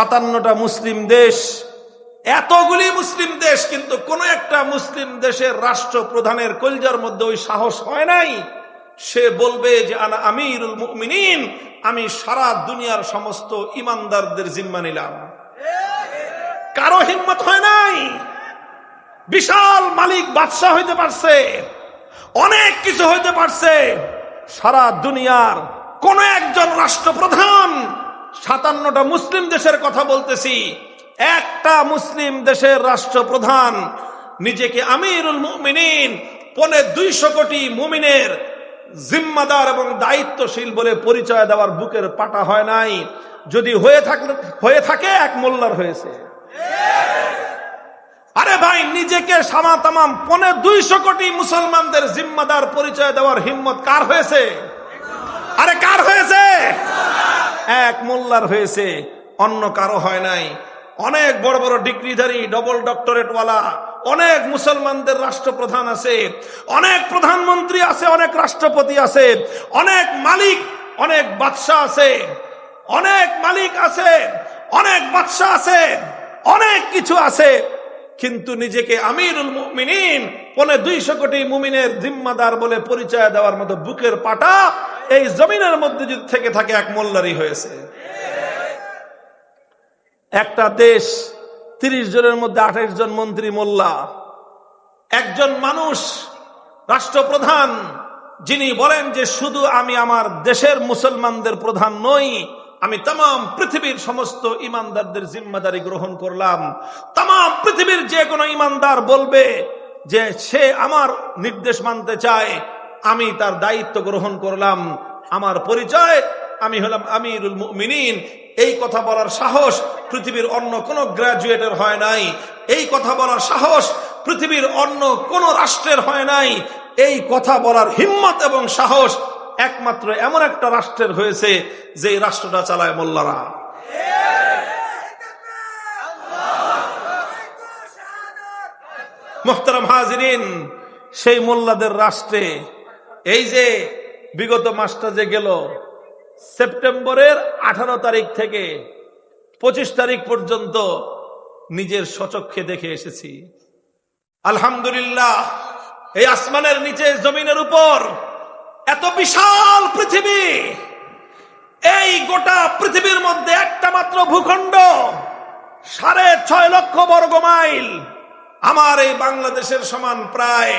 সাতান্নটা মুসলিম দেশ, এতগুলি মুসলিম দেশ, কিন্তু কোন একটা মুসলিম দেশের রাষ্ট্রপ্রধানের কলজার মধ্যে ওই সাহস হয় নাই। সে বলবে যে, আনা আমিরুল মুমিনিন, আমি সারা দুনিয়ার সমস্ত ইমানদারদের জিম্মা নিলাম। কারও হিম্মত হয় নাই। বিশাল মালিক বাদশাহ হইতে পারছে, অনেক কিছু হইতে পারছে। সারা দুনিয়ার কোন একজন রাষ্ট্রপ্রধান সাতান্নটা মুসলিম দেশের কথা বলতেছি। একটা মুসলিম দেশের রাষ্ট্রপ্রধান, নিজেকে আমিরুল মুমিনিন, পনে দুইশো কোটি মুমিনের জিম্মাদার এবং দায়িত্বশীল বলে পরিচয় দেওয়ার বুকের পাটা হয় নাই। যদি হয়ে থাকলে হয়ে থাকে, এক মোল্লার হয়েছে। আরে ভাই, নিজেকে সামা তামাম পনে দুইশো কোটি মুসলমানদের জিম্মাদার পরিচয় দেওয়ার হিম্মত কার হয়েছে? আরে কার হয়েছে? এক মোল্লার হয়েছে, অন্য কারও হয় নাই। অনেক বড় বড় ডিগ্রিধারী ডবল ডক্টরেট ওয়ালা অনেক মুসলমানদের রাষ্ট্রপ্রধান আছে, অনেক প্রধানমন্ত্রী আছে, অনেক রাষ্ট্রপতি আছে, অনেক মালিক, অনেক বাদশাহ আছে, অনেক মালিক আছে, অনেক বাদশাহ আছে, অনেক কিছু আছে। কিন্তু নিজেকে আমিরুল মুমিনিন, পনে দুইশো কোটি মুমিনের জিম্মাদার বলে পরিচয় দেওয়ার মতো বুকের পাটা এই জমিনের মধ্যে যদি থেকে থাকে এক মোল্লারি হয়েছে। একটা দেশ তিরিশ জনের মধ্যে আঠাইশ জন মন্ত্রী মোল্লা, একজন মানুষ রাষ্ট্রপ্রধান, যিনি বলেন যে শুধু আমি আমার দেশের মুসলমানদের প্রধান নই আমি তাম পৃথিবীর সমস্ত ইমানদারদের জিম্মাদারি গ্রহণ করলাম। তাম পৃথিবীর যে কোনো ইমানদার বলবে যে সে আমার নির্দেশ মানতে চায়, আমি তার দায়িত্ব গ্রহণ করলাম। আমার পরিচয়, আমি হলাম আমিরুল মুমিনিন। এই কথা বলার সাহস পৃথিবীর অন্য কোন গ্রাজুয়েটের হয় নাই। এই কথা বলার সাহস পৃথিবীর অন্য কোন রাষ্ট্রের হয় নাই। এই কথা বলার হিম্মত এবং সাহস একমাত্র এমন একটা রাষ্ট্রের হয়েছে যে রাষ্ট্রটা চালায় মোল্লারা। মোহতারাম হাজিরিন, সেই মোল্লাদের রাষ্ট্রে এই যে বিগত মাসটা যে গেল, সেপ্টেম্বরের আঠারো তারিখ থেকে পঁচিশ তারিখ পর্যন্ত নিজের সচক্ষে দেখে এসেছি। আলহামদুলিল্লাহ, এই আসমানের নিচে জমিনের উপর এত বিশাল পৃথিবী। এই গোটা পৃথিবীর মধ্যে একটা মাত্র ভূখণ্ড, সাড়ে ছয় লক্ষ বর্গ মাইল। আমার এই বাংলাদেশের সমান প্রায়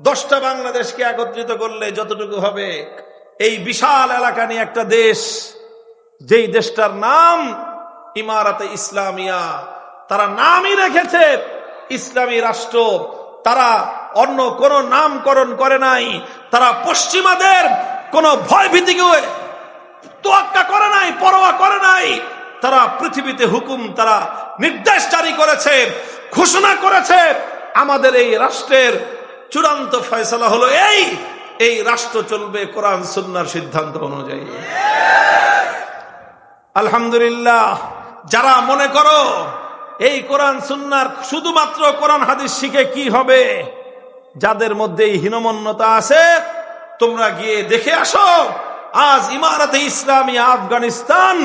দশটা বাংলাদেশকে একত্রিত করলে যতটুকু হবে, এই বিশাল এলাকা নিয়ে একটা দেশ, যেই দেশটার নাম ইমারাতে ইসলামিয়া, তারা নামই রেখেছে ইসলামী রাষ্ট্র, তারা অন্য কোন নামকরণ করে নাই। তারা পশ্চিমাদের কোন ভয় ভীতিকে তোয়াক্কা করে নাই, পরোয়া করে নাই। তারা পৃথিবীতে হুকুম, তারা নির্দেশ জারি করেছে, ঘোষণা করেছে, আমাদের এই রাষ্ট্রের চূড়ান্ত ফয়সলা হলো এই। এই রাষ্ট্র চলবে কোরআন, সুন্নার সিদ্ধান্ত অনুযায়ী। আলহামদুলিল্লাহ, যারা মনে করো এই কোরআন, সুন্নার শুধুমাত্র কোরআন, হাদিস শিখে কি হবে? যাদের মধ্যে হীনমন্যতা আছে, তোমরা গিয়ে দেখে আসো, আজ ইমারতে ইসলামী আফগানিস্তান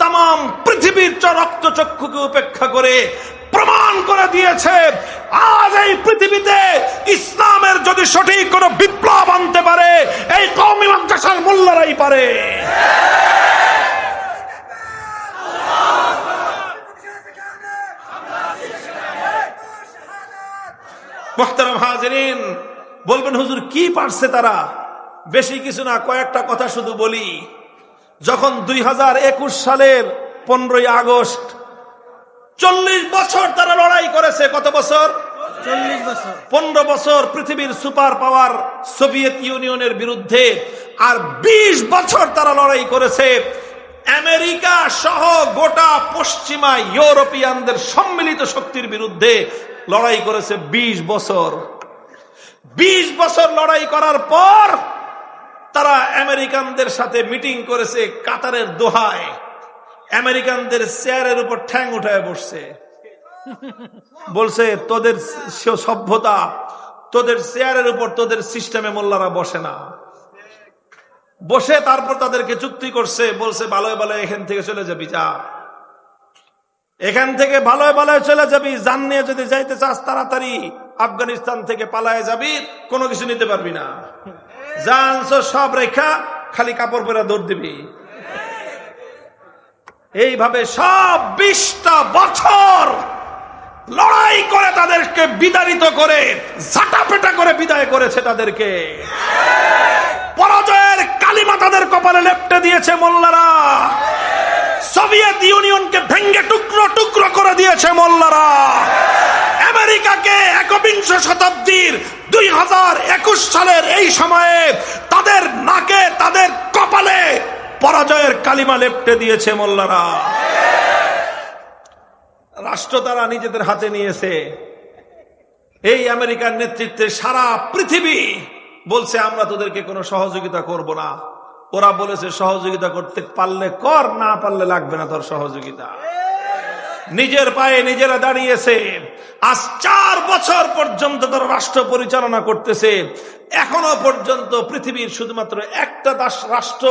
তাম পৃথিবীর রক্ত চক্ষুকে উপেক্ষা করে প্রমাণ করে দিয়েছে, আজ এই পৃথিবীতে ইসলামের যদি সঠিক কোন বিপ্লব আনতে পারে, এই কৌমি মাদ্রাসার মোল্লারাই পারে। মোহতারাম হাজরিন বলবেন হুজুর কি পারছে তারা? বেশি কিছু না কয়েকটা কথা শুধু বলি। যখন দুই সালের পনেরোই আগস্ট চল্লিশ বছর তারা লড়াই করেছে কত বছর? পনেরো বছর পৃথিবীর সুপার পাওয়ার সোভিয়েত ইউনিয়নের বিরুদ্ধে আর ২০ বছর তারা লড়াই করেছে। আমেরিকা সহ গোটা পশ্চিমা ইউরোপিয়ানদের সম্মিলিত শক্তির বিরুদ্ধে লড়াই করেছে ২০ বছর। ২০ বছর লড়াই করার পর তারা আমেরিকানদের সাথে মিটিং করেছে কাতারের দোহায়। আমেরিকানদের চেয়ারের উপর ঠ্যাং উঠায় বসছে। বলছে, তোদের সভ্যতা, তোদের চেয়ারের উপর তোদের সিস্টেমে মোল্লারা বসে না। বসে তারপর তাদেরকে চুক্তি করছে, বলছে ভালো ভালো এখান থেকে চলে যাবি, যা। এখান থেকে ভালোয় ভালোয় চলে যাবি জান নিয়ে যদি যাইতে চাস তাড়াতাড়ি। আফগানিস্তান থেকে পালায় যাবি, কোনো কিছু নিতে পারবি না। জানছ সব রেখা, খালি কাপড় পরে দৌড় দিবি। এইভাবে সব বিশটা বছর লড়াই করে তাদেরকে বিতাড়িত করে ঝাঁটাপেটা করে বিদায় করেছে তাদেরকে। পরাজয়ের কালিমা তাদের কপালে লেপটে দিয়েছে মোল্লারা। সোভিয়েত ইউনিয়নকে ভেঙ্গে টুকরো টুকরো করে দিয়েছে মোল্লারা। আমেরিকাকে একবিংশ শতাব্দীর দুই হাজার একুশ সালের এই সময়ে তাদের নাকে, তাদের কপালে পরাজয়ের কালিমা লেপটে দিয়েছে মোল্লারা। রাষ্ট্র তারা নিজেদের হাতে নিয়েছে। এই আমেরিকার নেতৃত্বে সারা পৃথিবী বলছে, আমরা তোদেরকে কোনো সহযোগিতা করব না। ওরা বলেছে, সহযোগিতা করতে পারলে কর, না পারলে লাগবে না তোর সহযোগিতা। নিজের পায়ে নিজেরা দাঁড়িয়েছে। আজ চার বছর পর্যন্ত তারা রাষ্ট্র পরিচালনা করতেছে। এখনও পর্যন্ত পৃথিবীর শুধুমাত্র একটা দাস রাষ্ট্র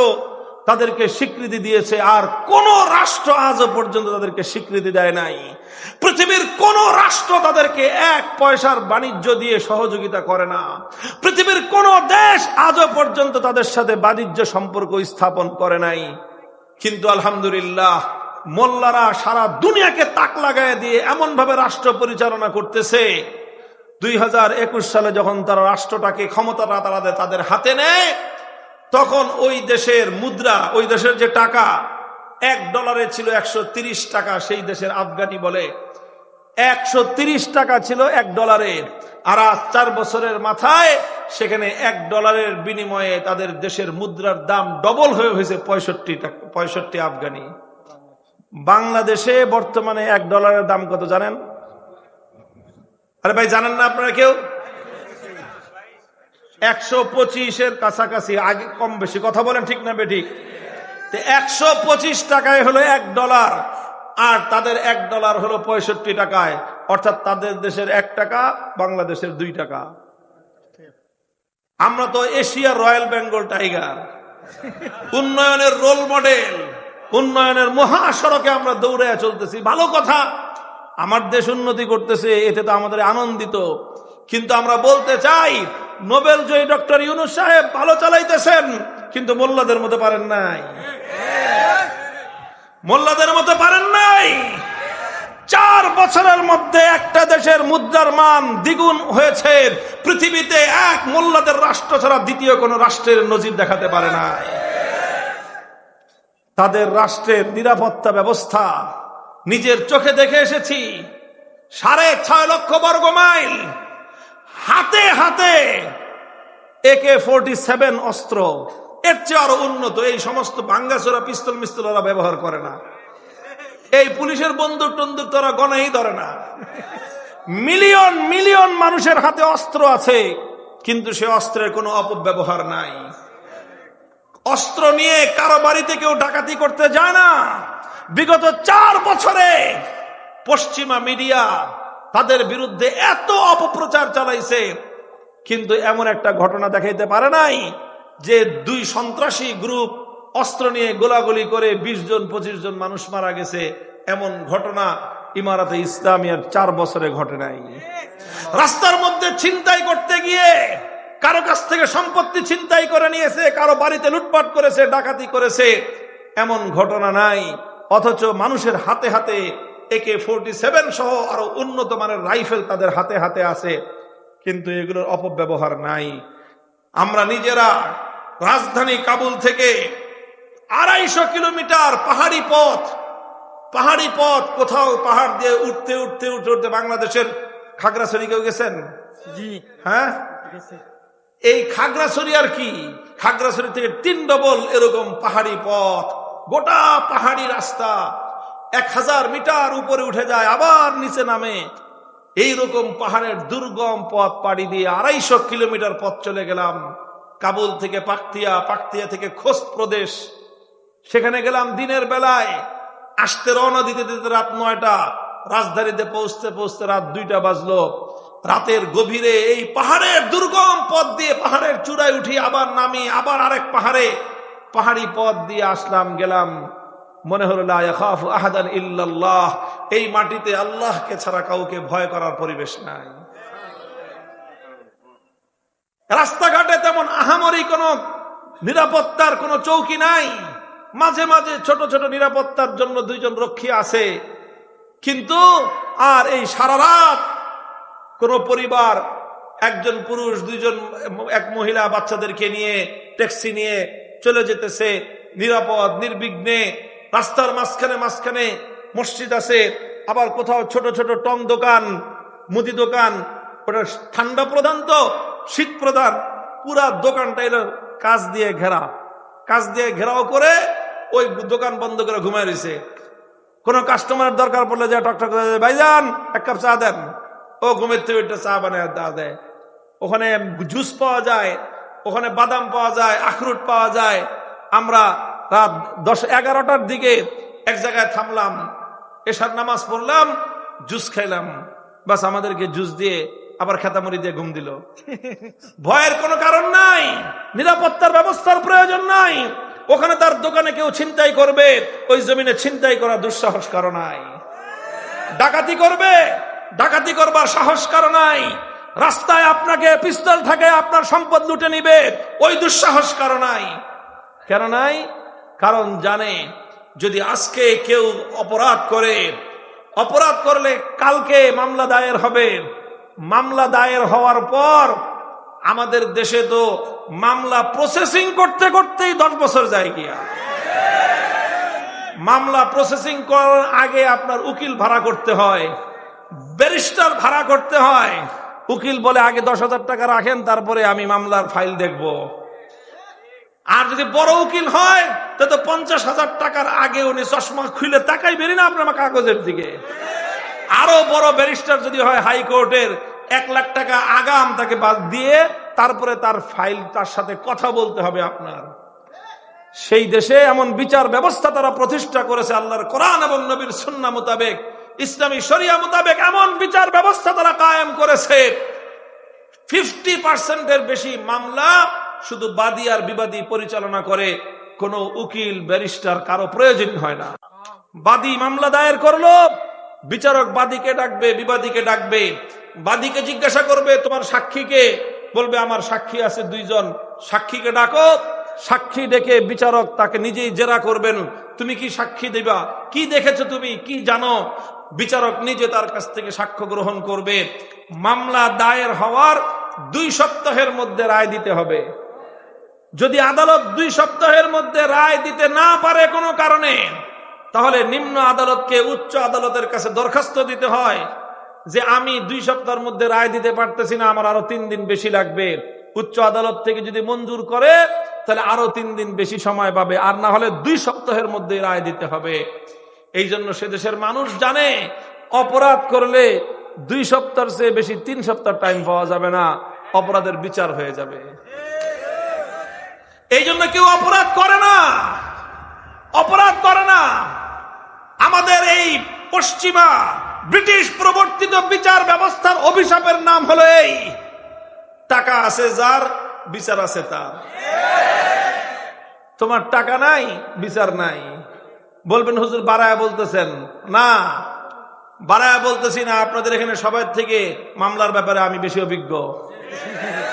তাদেরকে স্বীকৃতি দিয়েছে, আর কোন রাষ্ট্র আজও পর্যন্ত তাদেরকে স্বীকৃতি দেয় নাই। পৃথিবীর কোন রাষ্ট্র তাদেরকে এক পয়সার বাণিজ্য দিয়ে সহযোগিতা করে না। পৃথিবীর কোন দেশ আজও পর্যন্ত তাদের সাথে বাণিজ্য সম্পর্ক স্থাপন করে নাই। কিন্তু আলহামদুলিল্লাহ মোল্লারা সারা দুনিয়াকে তাক লাগায় দিয়ে এমন ভাবে রাষ্ট্র পরিচালনা করতেছে। দুই হাজার একুশ সালে যখন তারা রাষ্ট্রটাকে ক্ষমতাটা তারা তাদের হাতে নেয়, তখন ওই দেশের মুদ্রা, ওই দেশের যে টাকা, এক ডলারে ছিল একশো টাকা, সেই দেশের আফগানি বলে, একশো টাকা ছিল এক ডলারে। আর আজ চার বছরের মাথায় সেখানে এক ডলারের বিনিময়ে তাদের দেশের মুদ্রার দাম ডবল হয়ে হয়েছে পঁয়ষট্টি টাকা পঁয়ষট্টি আফগানি। বাংলাদেশে বর্তমানে এক ডলারের দাম কত জানেন? আরে ভাই, জানেন না আপনারা কেউ? একশো পঁচিশের কাছাকাছি, আগে কম বেশি। কথা বলেন ঠিক না বেঠিক? একশো পঁচিশ টাকায় হলো এক ডলার, আর তাদের এক ডলার হলো পঁয়ষট্টি টাকায়। অর্থাৎ তাদের দেশের এক টাকা, বাংলাদেশের দুই টাকা। আমরা তো এশিয়ার রয়্যাল বেঙ্গল টাইগার, উন্নয়নের রোল মডেল। উন্নয়নের মহাসড়কে আমরা দৌড়ে চলতেছি। ভালো কথা, আমার দেশ উন্নতি করতেছে, এতে তো আমাদের আনন্দিত। কিন্তু আমরা বলতে চাই, নোবেল জয়ী ডক্টর ইউনুস সাহেব ভালো চালাইতেছেন, কিন্তু মোল্লাদের মতো পারেন নাই। মোল্লাদের মতো পারেন নাই। চার বছরের মধ্যে একটা দেশের মুদ্রার মান দ্বিগুণ হয়েছে। পৃথিবীতে এক মোল্লাদের রাষ্ট্র ছাড়া দ্বিতীয় কোন রাষ্ট্রের নজির দেখাতে পারে না তাদের রাষ্ট্রের নিরাপত্তা ব্যবস্থা। নিজের চোখে দেখে এসেছি। সাড়ে ছয় লক্ষ বর্গ মাইল। হাতে হাতে একে ফোরটি সেভেন অস্ত্র। এর চেয়ে আরও উন্নত এই সমস্ত ভাঙ্গাচোরা পিস্তল মিস্তল ওরা ব্যবহার করে না। এই পুলিশের বন্দুক টন্দুক তোরা গণেই ধরে না। মিলিয়ন মিলিয়ন মানুষের হাতে অস্ত্র আছে, কিন্তু সে অস্ত্রের কোনো অপব্যবহার নাই। অস্ত্র নিয়ে কারও বাড়িতে কেউ ডাকাতি করতে যায় না। বিগত চার বছরে পশ্চিমা মিডিয়া তাদের বিরুদ্ধে এত অপপ্রচার চালাইছে, কিন্তু এমন একটা ঘটনা দেখাইতে পারে নাই যে দুই সন্ত্রাসী গ্রুপ অস্ত্র নিয়ে গোলাগুলি করে ২০ জন, পঁচিশ জন মানুষ মারা গেছে। এমন ঘটনা ইমারাতে ইসলামিয়ার চার বছরে ঘটে নাই। রাস্তার মধ্যে ছিনতাই করতে গিয়ে কারও কাছ থেকে সম্পত্তি ছিনতাই করে নিয়েছে কারও বাড়িতে লুটপাট করেছে ডাকাতি করেছে এমন ঘটনা নাই। অথচ মানুষের হাতে হাতে একে ফোরটি সেভেন সহ আরও উন্নত মানের রাইফেল তাদের হাতে হাতে আছে কিন্তু এগুলোর অপব্যবহার নাই। আমরা নিজেরা রাজধানী কাবুল থেকে আড়াইশো কিলোমিটার পাহাড়ি পথ পাহাড়ি পথ কোথাও পাহাড় দিয়ে উঠতে উঠতে উঠতে উঠতে বাংলাদেশের খাগড়াছড়ি কেউ গেছেন? জি। হ্যাঁ? এই খাগড়াছড়ি আর কি? খাগড়াছড়ি থেকে তিন ডবল এরকম পাহাড়ি পথ। গোটা পাহাড়ি রাস্তা এক হাজার মিটার উপরে উঠে যায়, আবার নিচে নামে। এই রকম পাহাড়ের দুর্গম পথ পাড়ি দিয়ে আড়াইশো কিলোমিটার পথ চলে গেলাম। কাবুল থেকে পাকতিয়া পাকতিয়া থেকে খোস প্রদেশ। সেখানে গেলাম দিনের বেলায়। আসতে রওনা দিতে দিতে রাত নয়টা। রাজধানীতে পৌঁছতে পৌঁছতে রাত দুইটা বাজলো। রাতের গভীরে এই পাহাড়ের দুর্গম পথ দিয়ে পাহাড়ের চূড়ায় উঠি আবার নামি, আবার আরেক পাহাড়ে। পাহাড়ি পথ দিয়ে আসলাম, গেলাম। মনে হলো আহাদান ইল্লাল্লাহ। এই মাটিতে আল্লাহকে ছাড়া কাউকে ভয় করার পরিবেশ নাই। রাস্তাঘাটে তেমন আহামরি কোন নিরাপত্তার কোন চৌকি নাই। মাঝে মাঝে ছোট ছোট নিরাপত্তার জন্য দুইজন রক্ষী আছে। কিন্তু আর এই সারা রাত কোন পরিবার, একজন পুরুষ, দুইজন এক মহিলা বাচ্চাদেরকে নিয়ে ট্যাক্সি নিয়ে চলে যেতেছে, নিরাপদ, নির্বিঘ্নে, রাস্তার মাঝখানে মাঝখানে মসজিদ আছে, আবার কোথাও ছোট ছোট টং দোকান, মুদি দোকান, ওটা ঠান্ডা প্রধান তো, শীত প্রধান, পুরা দোকানটা এলো কাজ দিয়ে ঘেরা। কাজ দিয়ে ঘেরাও করে ওই দোকান বন্ধ করে ঘুমায় রয়েছে। কোনো কাস্টমারের দরকার পড়লে যে টকটক ভাইজান, এক কাপ চা দেন। ও ঘুমের থেকে একটা চা বানায় দা দেয়। ওখানে জুস পাওয়া যায়, ওখানে বাদাম পাওয়া যায়, আখরুট পাওয়া যায়। আমরা রাত দশ, এগারোটার দিকে এক জায়গায় থামলাম এসার নামাজ পড়লাম, জুস খাইলাম। বাস আমাদেরকে জুস দিয়ে আবার খেতামুড়ি দিয়ে ঘুম দিল। ভয়ের কোনো কারণ নাই, নিরাপত্তার ব্যবস্থার প্রয়োজন নাই। ওখানে তার দোকানে কেউ ছিনতাই করবে, ওই জমিনে ছিনতাই করা দুঃসাহস কারণ নাই। ডাকাতি করবে ডাকাতি করবার সাহস কারণ নাই। রাস্তায় আপনাকে পিস্তল থাকে আপনার সম্পদ লুটে নিবে, ওই দুঃসাহস কারণ নাই। কেন নাই? কারণ জানে, যদি আজকে কেউ অপরাধ করে, অপরাধ করলে কালকে মামলা দায়ের হবে। মামলা দায়ের হওয়ার পর আমাদের দেশে তো মামলা প্রসেসিং করতে করতেই দশ বছর যায় গিয়া। মামলা প্রসেসিং করার আগে আপনার উকিল ভাড়া করতে হয়। ব্যারিস্টার ভাড়া করতে হয়। উকিল বলে, আগে দশ হাজার টাকা রাখেন, তারপরে আমি মামলার ফাইল দেখব। আর যদি বড় উকিল হয় তো পঞ্চাশ হাজার টাকার আগে উনি চশমা খুলে তাকাই বেরি না আপনার কাগজের দিকে। আরও বড় ব্যারিস্টার যদি হয় হাইকোর্টের, এক লাখ টাকা আগাম তাকে বাদ দিয়ে তারপরে তার ফাইল, তার সাথে কথা বলতে হবে আপনার। সেই দেশে এমন বিচার ব্যবস্থা তারা প্রতিষ্ঠা করেছে আল্লাহর কোরআন এবং নবীর সুন্না মোতাবেক। ইসলামী শরিয়া মোতাবেক এমন বিচার ব্যবস্থা তারা কায়েম করেছে। ফিফটি পার্সেন্টের বেশি মামলা শুধু বাদী আর বিবাদী পরিচালনা করে, কোন উকিল, ব্যারিস্টার কারও প্রয়োজন হয় না। বাদী মামলা দায়ের করল, বিচারক বাদীকে ডাকবে, বিবাদীকে ডাকবে, বাদীকে জিজ্ঞাসা করবে, তোমার সাক্ষীকে? বলবে, আমার সাক্ষী আছে দুইজন, সাক্ষীকে ডাকো। সাক্ষী ডেকে বিচারক তাকে নিজেই জেরা করবেন। তুমি কি সাক্ষী দিবা? কি দেখেছ তুমি? কি জানো? বিচারক নিজে তার কাছ থেকে সাক্ষ্য গ্রহণ করবে। মামলা দায়ের হওয়ার দুই সপ্তাহের মধ্যে রায় দিতে হবে। যদি আদালত দুই সপ্তাহের মধ্যে রায় দিতে না পারে কোনো কারণে, তাহলে নিম্ন আদালতকে উচ্চ আদালতের কাছে দরখাস্ত দিতে হয় যে আমি দুই সপ্তাহের মধ্যে রায় দিতে পারতেছি না, আমার আরও তিন দিন বেশি লাগবে। উচ্চ আদালত থেকে যদি মঞ্জুর করে তাহলে আরও তিন দিন বেশি সময় পাবে, আর না হলে দুই সপ্তাহের মধ্যে রায় দিতে হবে। এই জন্য সে দেশের মানুষ জানে, অপরাধ করলে দুই সপ্তাহের চেয়ে বেশি তিন সপ্তাহ টাইম পাওয়া যাবে না, অপরাধের বিচার হয়ে যাবে। এই জন্য কেউ অপরাধ করে না, অপরাধ করে না। আমাদের এই পশ্চিমা ব্রিটিশ প্রবর্তিত বিচার ব্যবস্থার অভিশাপের নাম হলো এই, টাকা আছে যার, বিচার আছে তার। তোমার টাকা নাই, বিচার নাই। বলবেন, হুজুর, বাড়ায় বলতেছেন। না, বাড়ায় বলতেছি না, আপনাদের এখানে সবাই থেকে মামলার ব্যাপারে আমি বেশি অভিজ্ঞ।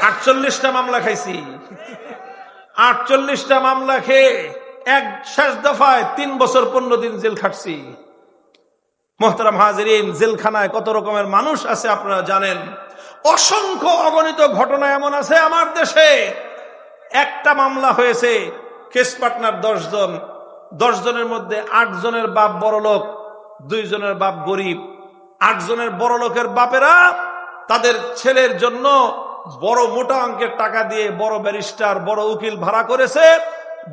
আটচল্লিশটা মামলা খাইছি। আটচল্লিশটা মামলা খেয়ে এক শেষ দফায় তিন বছর পনেরো দিন জেল খাটছি। মোহতারাম হাজরিন, জেলখানায় কত রকমের মানুষ আছে আপনারা জানেন। অসংখ্য অগণিত ঘটনা এমন আছে আমার দেশে। একটা মামলা হয়েছে কেস পার্টনার দশ জন দশ জনের মধ্যে আট জনের বাপ বড় লোক দুই জনের বাপ গরিব। আট জনের বড় লোকের বাপেরা তাদের ছেলের জন্য বড় মোটা অঙ্কের টাকা দিয়ে বড় ব্যারিস্টার, বড় উকিল ভাড়া করেছে।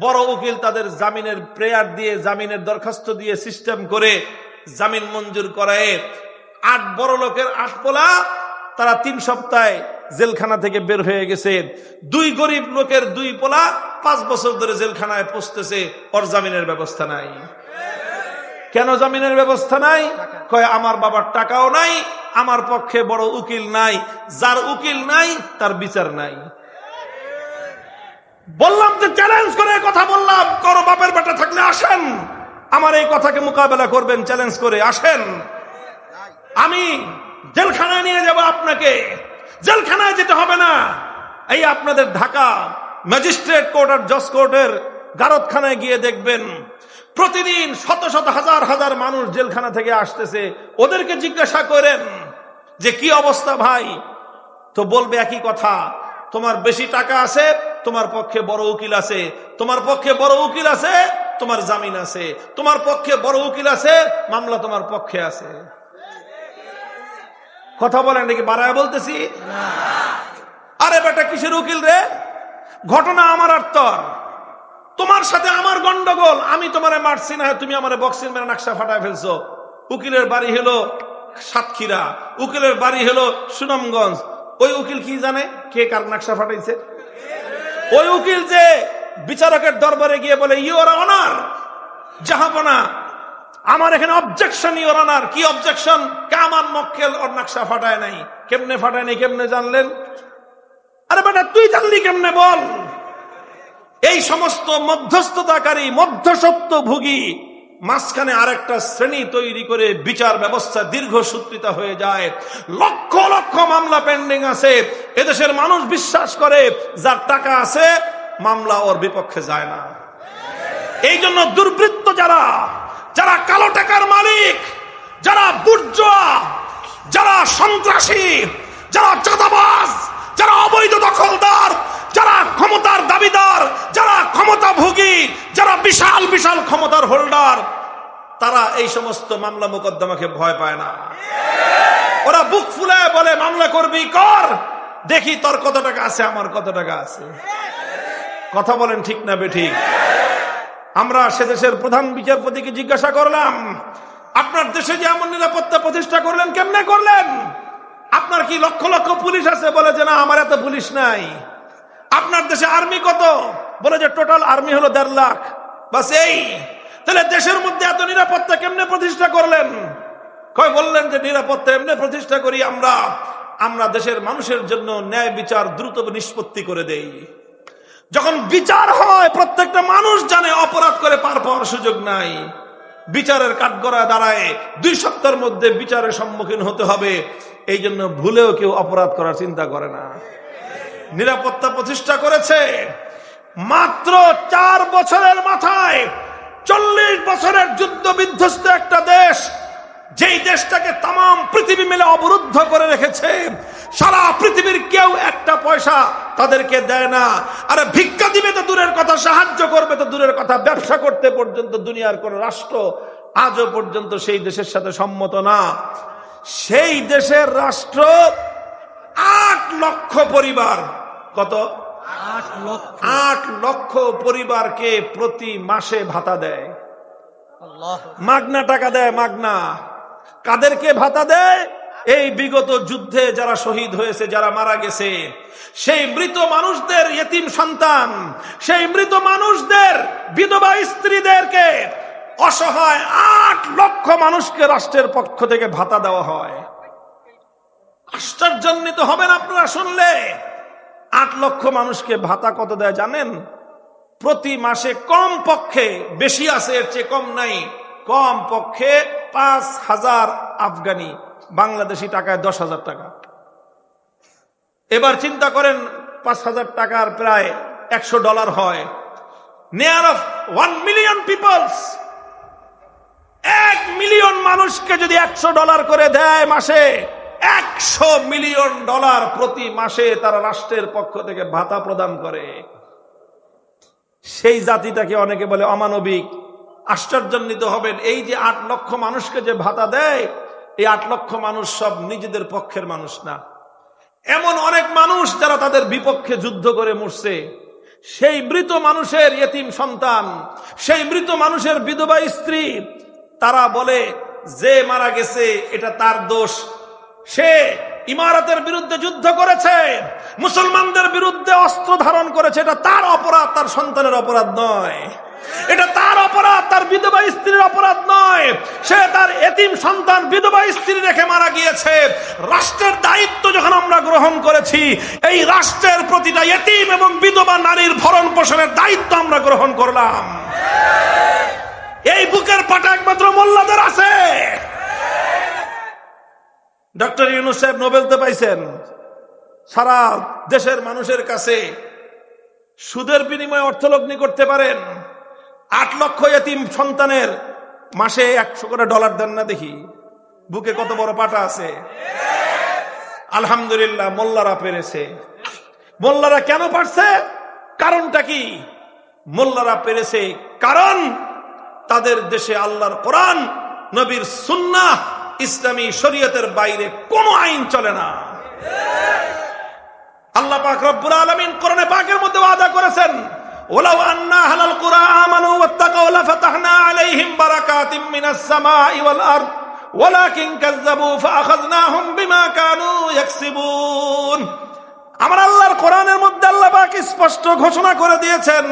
বড় উকিল তাদের জামিনের প্রেয়ার দিয়ে, জামিনের দরখাস্ত দিয়ে সিস্টেম করে জামিন মঞ্জুর করায়। আট বড় লোকের আট পোলা তারা তিন সপ্তাহে জেলখানা থেকে বের হয়ে গেছে। দুই গরিব লোকের দুই পোলা পাঁচ বছর ধরে জেলখানায় পৌঁছতেছে, ওর জামিনের ব্যবস্থা নাই। কেন জামিনের ব্যবস্থা নাই? কয়, আমার বাবার টাকাও নাই, আমার পক্ষে বড় উকিল নাই, যার উকিল নাই, তার বিচার নাই। বললাম যে চ্যালেঞ্জ করে কথা বললাম, করো বাপের বেটা থাকলে আসেন। আমার এই কথাকে মোকাবেলা করবেন চ্যালেঞ্জ করে আসেন। আমি জেলখানায় নিয়ে যাব আপনাকে। জেলখানায় যেতে হবে না। এই আপনাদের ঢাকা ম্যাজিস্ট্রেট কোর্ট আর জজ কোর্টের গারদখানায় গিয়ে দেখবেন, প্রতিদিন শত শত হাজার হাজার মানুষ জেলখানা থেকে আসতেছে। ওদেরকে জিজ্ঞাসা করেন যে, কি অবস্থা ভাই? তো বলবে একই কথা, তোমার বেশি টাকা আছে, তোমার পক্ষে বড় উকিল আছে, তোমার পক্ষে বড় উকিল আছে, তোমার জামিন আছে, তোমার পক্ষে বড় উকিল আছে, মামলা তোমার পক্ষে আছে। কথা বলেন নাকি, বাড়ায় বলতেছি? আরে বেটা, কিসের উকিল রে? ঘটনা আমার আর তর। তোমার সাথে আমার গন্ডগোল। আমি তোমারে মারছি না, তুমি আমার বক্সিং মেরে নাকশা ফাটায় ফেলছো। উকিলের বাড়ি হলো সাতক্ষীরা। উকিলের বাড়ি হলো সুনামগঞ্জ। ওই উকিল কি জানে? কে কার নাকশা ফাটাইছে? ওই উকিল যে বিচারকের দরবারে গিয়ে বলে ইউর অনার, জাহাপনা। আমার এখানে অবজেকশন ইউর অনার কি অবজেকশন কামান মক্কেল ওর নাকশা ফাটায় নাই। কেমনে ফাটায় নাই, কেমনে জানলেন? আরে বেটা, তুই জানলি কেমনে বল? এই সমস্ত মধ্যস্থতাকারী মধ্যসত্ব ভুগী মাঝখানে আরেকটা শ্রেণি তৈরি করে বিচার ব্যবস্থা দীর্ঘ সূত্রিতা হয়ে যায়। লক্ষ লক্ষ মামলা পেন্ডিং আছে। এদেশের মানুষ বিশ্বাস করে, যার টাকা আছে, মামলা ওর বিপক্ষে যায় না। এই জন্য দুর্বৃত্ত যারা যারা কালো টাকার মালিক, যারা বুর্জোয়া, যারা সন্ত্রাসী, যারা চাঁদাবাজ, যারা অবৈধ দখলদার, যারা ক্ষমতার দাবিদার, যারা ক্ষমতা ভোগী যারা বিশাল বিশাল ক্ষমতার হোল্ডার, তারা এই সমস্ত মামলা মোকদ্দমাকে ভয় পায় না। ওরা বুক ফুলে বলে, মামলা করবি, কর। দেখি তোর কত টাকা আছে, আমার কত টাকা আছে? কথা বলেন ঠিক না বেঠিক আমরা সে দেশের প্রধান বিচারপতিকে জিজ্ঞাসা করলাম, আপনার দেশে যে এমন নিরাপত্তা প্রতিষ্ঠা করলেন, কেমনে করলেন? আপনার কি লক্ষ লক্ষ পুলিশ আছে? বলে যে, না, আমার এত পুলিশ নাই। আপনার দেশে আর্মি কত? বলে যে, টোটাল আর্মি হলো দেড় লাখ। বাস এই। তাহলে দেশের মধ্যে এত নিরাপত্তা কেমনে প্রতিষ্ঠা করলেন? কয় বললেন যে, নিরাপত্তা এমনি প্রতিষ্ঠা করি আমরা আমরা দেশের মানুষের জন্য ন্যায় বিচার দ্রুত নিষ্পত্তি করে দেই। যখন বিচার হয়, প্রত্যেকটা মানুষ জানে, অপরাধ করে পার পাওয়ার সুযোগ নাই। বিচারের কাঠগড়া দাঁড়ায়, দুই সপ্তাহের মধ্যে বিচারের সম্মুখীন হতে হবে। এই জন্য ভুলেও কেউ অপরাধ করার চিন্তা করে না। নিরাপত্তা প্রতিষ্ঠা করেছে। মাত্র চার বছরের মাথায় চল্লিশ বছরের যুদ্ধ বিধ্বস্ত একটা দেশ যেই দেশটাকে তাম পৃথিবী মিলে অবরুদ্ধ করে রেখেছে সারা পৃথিবীর কেউ একটা পয়সা তাদেরকে দেয় না। আরে ভিক্ষা দিবে তো দূরের কথা সাহায্য করবে তো দূরের কথা ব্যবসা করতে পর্যন্ত দুনিয়ার কোন রাষ্ট্র আজও পর্যন্ত সেই দেশের সাথে সম্মত না। সেই দেশের রাষ্ট্র আট লক্ষ পরিবার। কত? আট লক্ষ। আট লক্ষ পরিবারকে প্রতি মাসে ভাতা দেয়। মাগনা টাকা দেয় মাগনা। কাদেরকে ভাতা দেয়? এই বিগত যুদ্ধে যারা শহীদ হয়েছে, যারা মারা গেছে, সেই মৃত মানুষদের ইয়েতিম সন্তান, সেই মৃত মানুষদের বিধবা স্ত্রীদেরকে অসহায় আট লক্ষ মানুষকে রাষ্ট্রের পক্ষ থেকে ভাতা দেওয়া হয়। আশ্চর্যান্বিত হবেন আপনারা শুনলে? আট লক্ষ মানুষকে ভাতা কত দেয় জানেন? প্রতি মাসে কম পক্ষে বেশি আছে, এর চেয়ে কম নাই। কম পক্ষে পাঁচ হাজার আফগানি, বাংলাদেশি টাকায় দশ হাজার টাকা। এবার চিন্তা করেন, পাঁচ হাজার টাকার প্রায় একশো ডলার হয়। Near of one million peoples এক মিলিয়ন মানুষকে যদি একশো ডলার করে দেয় মাসে, একশো মিলিয়ন ডলার প্রতি মাসে তারা রাষ্ট্রের পক্ষ থেকে ভাতা প্রদান করে। সেই জাতিটাকে অনেকে বলে অমানবিক। আশ্চর্যান্বিত হবেন। এই যে আট লক্ষ মানুষকে যে ভাতা দেয়, এই আট লক্ষ মানুষ সব নিজেদের পক্ষের মানুষ না। এমন অনেক মানুষ যারা তাদের বিপক্ষে যুদ্ধ করে মরছে। সেই মৃত মানুষের ইয়েতিম সন্তান, সেই মৃত মানুষের বিধবা স্ত্রী, তারা বলে, যে মারা গেছে, এটা তার দোষ। সে ইমারতের বিরুদ্ধে যুদ্ধ করেছে, মুসলমানদের বিরুদ্ধে অস্ত্র ধারণ করেছে, এটা তার অপরাধ, তার সন্তানের অপরাধ নয়। এটা তার অপরাধ, তার বিধবা স্ত্রীর অপরাধ নয়। সে তার এতিম সন্তান বিধবা স্ত্রী রেখে মারা গিয়েছে। রাষ্ট্রের দায়িত্ব যখন আমরা গ্রহণ করেছি, এই রাষ্ট্রের প্রতিটা এতিম এবং বিধবা নারীর ভরণ পোষণের দায়িত্ব আমরা গ্রহণ করলাম। এই বুকের পাটা একমাত্র মোল্লাদের আছে। ডক্টর ইউনুস সাহেব নোবেল তো পাইছেন। সারা দেশের মানুষের কাছে সুদের বিনিময়ে অর্থলগ্নি করতে পারেন। আট লক্ষ এতিম সন্তানের মাসে একশো করে ডলার দেন না দেখি। বুকে কত বড় পাটা আছে? আলহামদুলিল্লাহ, মোল্লারা পেরেছে। মোল্লারা কেন পারছে? কারণটা কি? মোল্লারা পেরেছে কারণ তাদের দেশে আল্লাহর কোরআন, নবীর সুন্নাহ, ইসলামী শরীয়তের বাইরে কোনো আইন চলে না। আল্লাহ পাক রব্বুল আলামিন কোরআনে পাকের মধ্যে আদা করেছেন ওলাও আন্না হালাল ইয়াকসিবুন। আমার আল্লাহর কোরআনের মধ্যে আল্লাহ পাক স্পষ্ট ঘোষণা করে দিয়েছেন,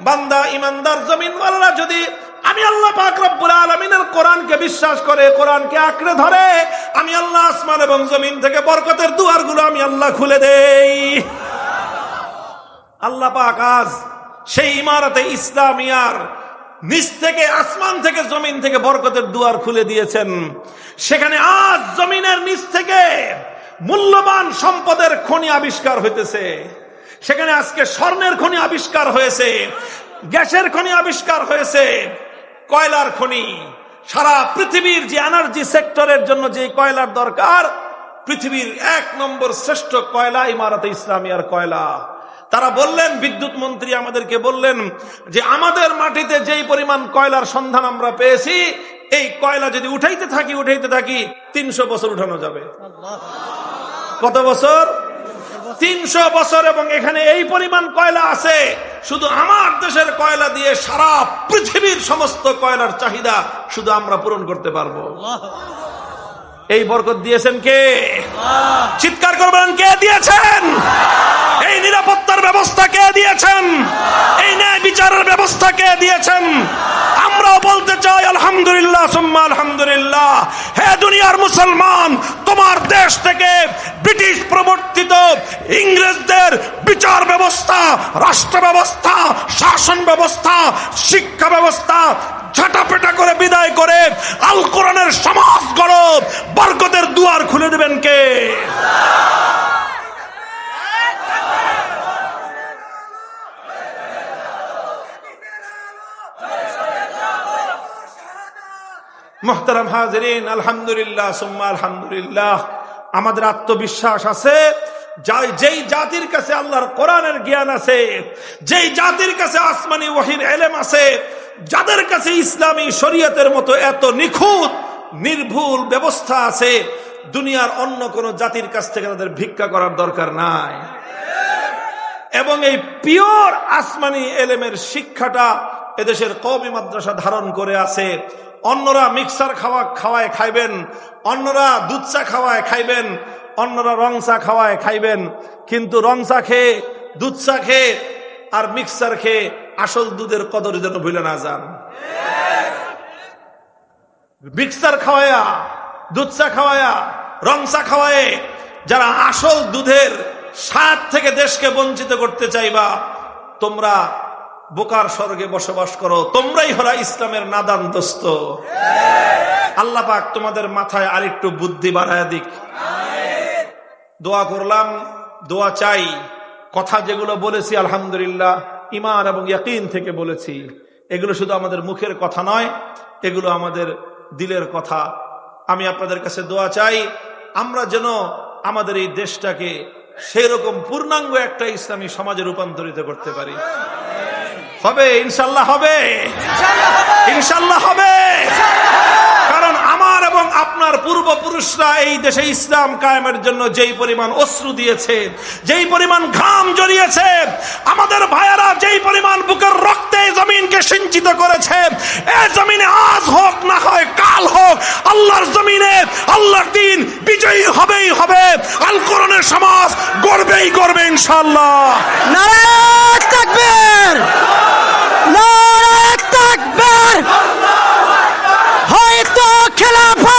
বান্দা ইমানদার জমিনওয়ালারা যদি আমি আল্লাহ পাক রব্বুল আলামিনের কোরআনকে বিশ্বাস করে, কোরআনকে আঁকড়ে ধরে, আমি আল্লাহ আসমান এবং জমিন থেকে বরকতের দুয়ারগুলো আমি আল্লাহ খুলে দেই। আল্লাহ পাক আজ সেই ইমারতে ইসলামিয়ার নিচ থেকে আসমান থেকে জমিন থেকে বরকতের দুয়ার খুলে দিয়েছেন। সেখানে আজ জমিনের নিচ থেকে মূল্যবান সম্পদের খনি আবিষ্কার হইতেছে। সেখানে আজকে স্বর্ণের খনি আবিষ্কার হয়েছে, গ্যাসের খনি আবিষ্কার হয়েছে, কয়লার খনি। সারা পৃথিবীর যে এনার্জি সেক্টরের জন্য যে কয়লার দরকার, পৃথিবীর এক নম্বর শ্রেষ্ঠ কয়লা ইমারতে ইসলামিয়ার কয়লা। তারা বললেন বিদ্যুৎ মন্ত্রী আমাদেরকে বললেন যে আমাদের মাটিতে যেই পরিমাণ কয়লার সন্ধান আমরা পেয়েছি এই কয়লা যদি উঠাইতে থাকি উঠাইতে থাকি তিনশো বছর উঠানো যাবে। কত বছর? তিনশো বছর এবং এখানে এই পরিমাণ কয়লা আছে শুধু আমার দেশের কয়লা দিয়ে সারা পৃথিবীর সমস্ত কয়লার চাহিদা শুধু আমরা পূরণ করতে পারব। এই বরকত দিয়েছেন কে? চিৎকার করবেন কে দিয়েছেন? নিরাপত্তার ব্যবস্থা কে দিয়েছেন? এই ন্যায় বিচারের ব্যবস্থা কে দিয়েছেন? আমরাও বলতে চাই, আলহামদুলিল্লাহ আলহামদুলিল্লাহ। হে দুনিয়ার মুসলমান, তোমার দেশ থেকে ব্রিটিশ প্রবর্তিত ইংরেজদের বিচার ব্যবস্থা, রাষ্ট্র ব্যবস্থা, শাসন ব্যবস্থা, শিক্ষা ব্যবস্থা ঝাঁটাপেটা করে বিদায় করে আল কোরআনের সমাজ গড়ব বরকতের দুয়ার খুলে দেবেন কে? মোহতারাম হাজরিন, আলহামদুলিল্লাহ, সুম্মা আলহামদুলিল্লাহ। আমাদের আত্মবিশ্বাস আছে। যেই জাতির কাছে আল্লাহর কোরআনের জ্ঞান আছে, যেই জাতির কাছে আসমানি ওয়াহির এলেম আছে, যাদের কাছে ইসলামী শরীয়তের মতো এত নিখুঁত, নির্ভুল ব্যবস্থা আছে, দুনিয়ার অন্য কোন জাতির কাছ থেকে তাদের ভিক্ষা করার দরকার নাই। এবং এই পিওর আসমানি এলেমের শিক্ষাটা এদেশের কবি মাদ্রাসা ধারণ করে আছে। অন্যরা মিক্সার খাওয়া খাওয়ায় খাইবেন, অন্যরা দুধ চা খাওয়ায় খাইবেন, অন্যরা রং চা খাওয়ায় খাইবেন, কিন্তু রং চা খেয়ে, দুধ চা খেয়ে আর মিক্সার খেয়ে আসল দুধের কদর যেন ভুলে না যান। মিক্সার খাওয়ায়া, দুধ চা খাওয়ায়া, রং চা খাওয়ায় যারা আসল দুধের স্বাদ থেকে দেশকে বঞ্চিত করতে চাইবা, তোমরা বোকার স্বর্গে বসবাস করো, তোমরাই হরা ইসলামের নাদান দোস্ত। আল্লাহ পাক তোমাদের মাথায় আরেকটু বুদ্ধি বাড়ায় দিক। দোয়া করলাম, দোয়া চাই। কথা যেগুলো বলেছি, আলহামদুলিল্লাহ ইমান এবং ইয়াকিন থেকে বলেছি। এগুলো শুধু আমাদের মুখের কথা নয়, এগুলো আমাদের দিলের কথা। আমি আপনাদের কাছে দোয়া চাই, আমরা যেন আমাদের এই দেশটাকে সেই রকম পূর্ণাঙ্গ একটা ইসলামী সমাজে রূপান্তরিত করতে পারি। হবে ইনশাল্লাহ হবে। ইনশাল্লাহ হবে। কারণ আমার এবং আপনার পূর্বপুরুষরা এই দেশে ইসলাম কায়েমের জন্য যেই পরিমাণ অশ্রু দিয়েছে যেই পরিমাণ ঘাম জড়িয়েছে আমাদের ভাইয়ারা যেই পরিমাণ বুকের রক্তে এই জমিনকে সিঞ্চিত করেছে। জমিনে আজ হোক, না হয় কাল হোক, আল্লাহর জমিনে আল্লাহর দিন বিজয়ী হবেই হবে। আল সমাজ ইনশাল্লাহ হয়তো খেলাফা